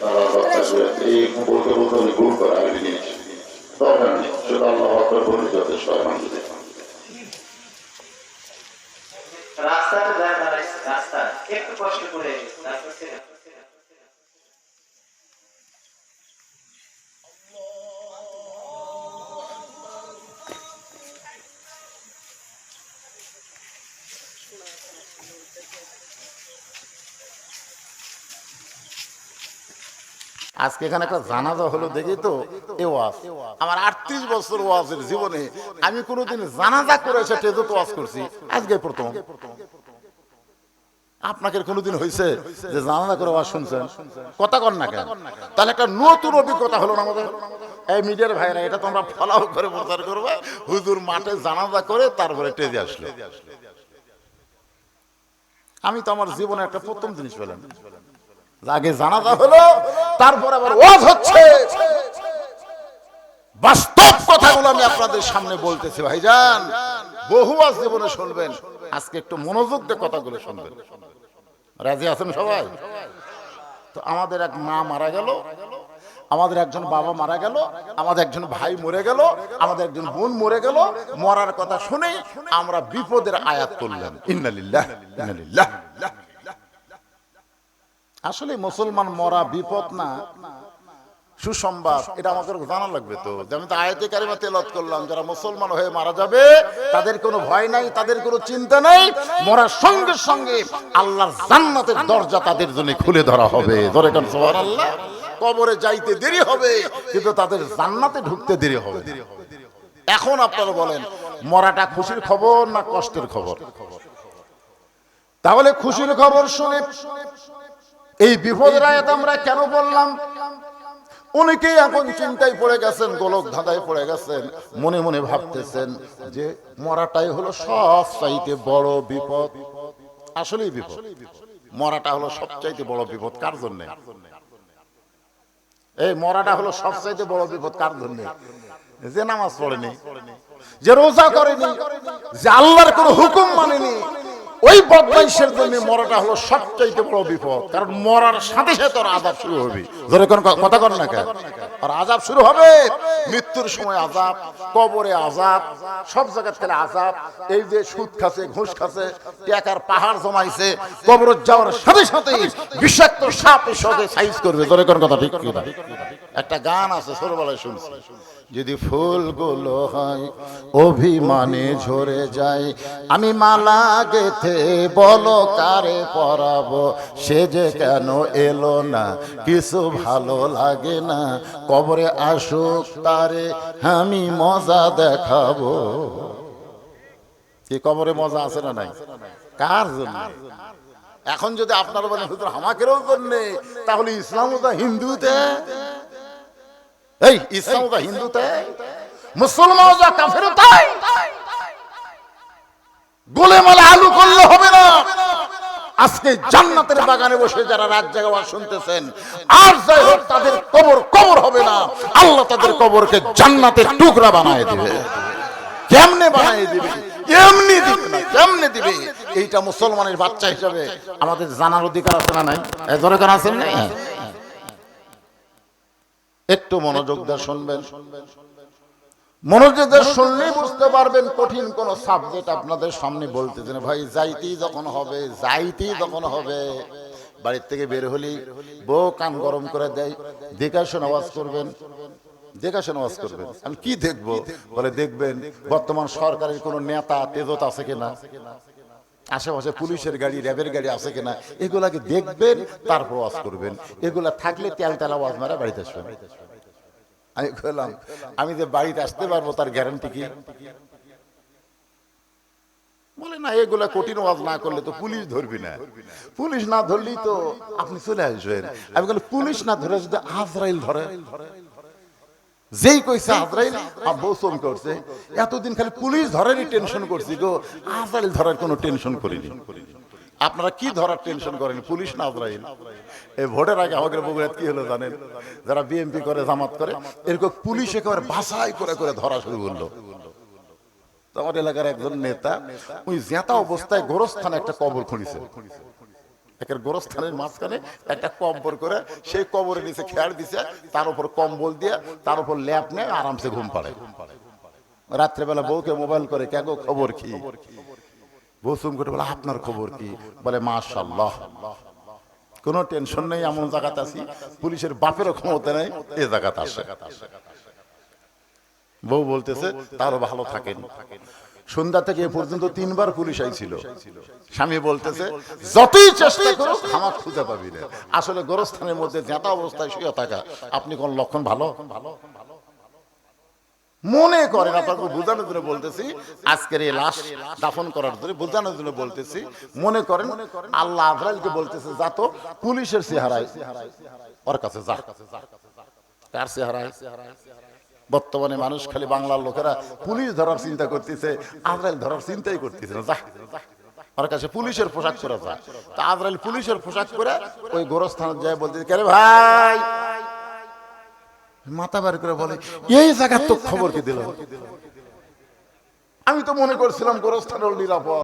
তারা ভাবছে যে এই বলতে বলতে আমি ভুল করে আমি নিয়েছি দরকার নেই সেটা আল্লাহ বলে যথেষ্ট আলহামদুলিল্লাহ রাস্তাটা রাস্তা। একটু কষ্ট করে তারপর আজকে এখানে একটা জানাজা হলো দেখি তো এ ওয়াজ। আমার আটত্রিশ বছর ওয়াজের জীবনে আমি কোনোদিন জানাজা করে এসে টেজত ওয়াজ করছি। আজকে প্রথম। আপনাকে কোনোদিন হয়েছে যে জানাজা করে ওয়াজ শুনছেন? কথা কর না কেন? তাহলে একটা নতুন অভিজ্ঞতা হলো না আমাদের? এই মিডিয়ার ভাইরা এটা তোমরা ফলাও করে প্রচার করবে। হুজুর মাঠে জানাজা করে তারপরে টেজে আসলো। আমি তো আমার জীবনে একটা প্রথম জিনিস পেলাম আগে জানাজা হলো, তারপর আবার ওয়াজ হচ্ছে। বাস্তব কথাগুলো আমি আপনাদের সামনে বলতেছি, ভাইজান। বহু আজ জীবনে শুনবেন, আজকে একটু মনোযোগ দিয়ে কথাগুলো শুনবেন। রাজি আছেন সবাই? তো আমাদের এক মা মারা গেল, আমাদের একজন বাবা মারা গেল, আমাদের একজন ভাই মরে গেল, আমাদের একজন বোন মরে গেল। মরার কথা শুনে আমরা বিপদের আয়াত করলাম ইন্নালিল্লাহ ইন্নালিল্লাহ। আসলে মুসলমান মরা বিপদ না, সুসংবাদ, এটা আমাদের জানা লাগবে তো। যে আমি তো আয়তে কারিমা তেলত করলাম, যারা মুসলমান হয়ে মারা যাবে, তাদের কোনো ভয় নাই, তাদের কোনো চিন্তা নাই, মরার সঙ্গে সঙ্গে আল্লাহর জান্নাতের দরজা তাদের জন্য খুলে ধরা হবে। ধরে কেন, সুবহানাল্লাহ। কবরে যাইতে দেরি হবে, কিন্তু তাদের জান্নাতে ঢুকতে দেরি হবে এখন আপনারা বলেন, মরাটা খুশির খবর না কষ্টের খবর? তাহলে খুশির খবর শুনে এই বিপদের আয়াত আমরা কেন বললাম? অনেকেই এখন চিন্তায় পড়ে গেছেন, গোলক ধাঁধায় পড়ে গেছেন, মনে মনে ভাবতেছেন যে মরাটাই হলো সব চাইতে বড় বিপদ। আসলেই বিপদ। মরাটা হলো সবচাইতে বড় বিপদ, কার জন্য? এই মরাটা হলো সবচাইতে বড় বিপদ, কার জন্য? যে নামাজ পড়েনি, যে রোজা করেনি, যে আল্লাহর কোনো হুকুম মানেনি ওই বদমাইশের জন্য মরাটা হলো সবচাইতে বড় বিপদ। কারণ মরার সাথে সাথে তোর আদাব শুরু হবে। ধরে কোন কথা কর না কেন? আর আজাব শুরু হবে। মৃত্যুর সময় আজাব কবরে আজাব সব জায়গার থেকে আজাব এই যে সুদ খাচ্ছে, ঘুষ খাচ্ছে, টাকার পাহাড় জমাইছে কবর যাওয়ার সাথে সাথে বিষাক্ত সাপ সঙ্গে সাইজ করবে। ধরে কোন কথা ঠিক কিনা? একটা গান আছে, ছোটবেলায় শুনছি। যদি ফুলগুলো হয়, অভিমানে ঝরে যায়, আমি মালা গেথে বলো কারে পরাবো। সে যে কেন এলো না, কিছু ভালো লাগে না। কবরে আসুক, তারে আমি মজা দেখাবো। কি কবরে মজা আছে না নাই? কার জন্য? এখন যদি আপনারা বলেন, হুজুর, আমাকেরও জন্য, তাহলে ইসলাম তো হিন্দুতে। এই, ইসলাম তো হিন্দুতে। মুসলমান যা কাফের তাই। গোলে মালে আলু করলে হবে না। আজকে জান্নাতের বাগানে বসে যারা রাত জাগা শুনতেছেন, আর যাই হোক, তাদের কবর কবর হবে না। আল্লাহ তাদের কবরকে জান্নাতের টুকরা বানায় দিবে। কেমনে বানায় দিবে? এমনি দিবে না, কেমনে দিবে? এইটা মুসলমানের বাচ্চা হিসাবে আমাদের জানার অধিকার আছে না নাই? দরকার আছে না। একটু মনোযোগ দিয়ে শুনবেন। মনোযোগ দিয়ে শুনলেই বুঝতে পারবেন কঠিন কোন সাবজেক্ট আপনাদের সামনে বলতেছেন, ভাই, যাইতেই যখন হবে, যাইতেই যখন হবে। বাড়ির থেকে বের হলি, বউ কান গরম করে দেয়, দেখাশোনা আওয়াজ করবেন, দেখাশোনা আওয়াজ করবেন। আমি কি দেখব? বলে, দেখবেন, বর্তমান সরকারের কোন নেতা তেজত আছে কিনা? আশেপাশে পুলিশের গাড়ি, র্যাবের গাড়ি আছে কিনা? এগুলাকে দেখবেন, তারপর ওয়াজ করবেন। এগুলা থাকলে তেল তেলা ওয়াজ মারা বাড়িতে আসবেন। আমি বললাম, আমি যে বাড়িতে আসতে পারব তার গ্যারান্টি কি? বলে, না, এগুলা কঠিন ওয়াজ না করলে তো পুলিশ ধরবি না। পুলিশ না ধরলেই তো আপনি চলে আসবেন। আমি বলি পুলিশ না ধরে যদি আজরাইল ধরে? যেই কইছে আজরাইল চম করছে। এতদিন খালি পুলিশ ধরেনি টেনশন করছি গো। আজরাইল ধরার কোনো টেনশন করিনি। আপনারা কি ধরার টেনশন করেন? পুলিশ না আজরাইল? এই ভোটের আগে আমাদের বগুড়াত কি হলো জানেন? যারা বিএমপি করে, জামাত করে, এরকম পুলিশ একেবারে বাছাই করে করে ধরা শুরু করল। আমার এলাকার একজন নেতা ওই জেতা অবস্থায় গোরস্থানে একটা কবর খুঁড়িছে। একের গোরস্থানের মাঝখানে একটা কম্বর করে, সেই কবরের নিচে খেয়াল দিছে, তার উপর কম্বল দিয়ে, তার উপর ল্যাপ নেয় আরামসে ঘুম পাড়ে। রাত্রেবেলা বউকে মোবাইল করে কে গো খবর কি? বউ করে বলে, আপনার খবর কি? বলে মাশাল্লাহ কোনো টেনশন নেই, এমন জায়গাতে আছি, পুলিশের বাপেরও ক্ষমতা নেই, এ জায়গাতে আসে। বউ বলতেছে, তারও ভালো থাকেন। সন্ধ্যা থেকে এ পর্যন্ত তিনবার পুলিশ আইছিল। স্বামী বলতেছে, যতই চেষ্টা করো খামার খুঁজে পাবি আসলে গোরস্থানের মধ্যে জেতা অবস্থায় শুয়ে থাকা, আপনি কোন লক্ষণ ভালো ভালো? মনে করেন আপনাকে বোঝানোর জন্য বলতেছি আজকের এই লাশ দাফন করার জন্য বোঝানোর জন্য বলতেছি মনে করেন আল্লাহ আজরাইলকে বলতেছে যা তো পুলিশের চেহারায় ওর কাছে যা। কার চেহারায়? বর্তমানে মানুষ খালি বাংলার লোকেরা পুলিশ ধরার চিন্তা করতেছে আজরাইল ধরার চিন্তাই করতেছে না যা। ওর কাছে পুলিশের পোশাক পরে যা। তা আজরাইল পুলিশের পোশাক পরে ওই গোরস্থানে যায় বলতে কেরে ভাই মাথা বার করে বলে এই জায়গার তো খবর কি দিল? আমি তো মনে করছিলাম গোরস্থান নিরাপদ।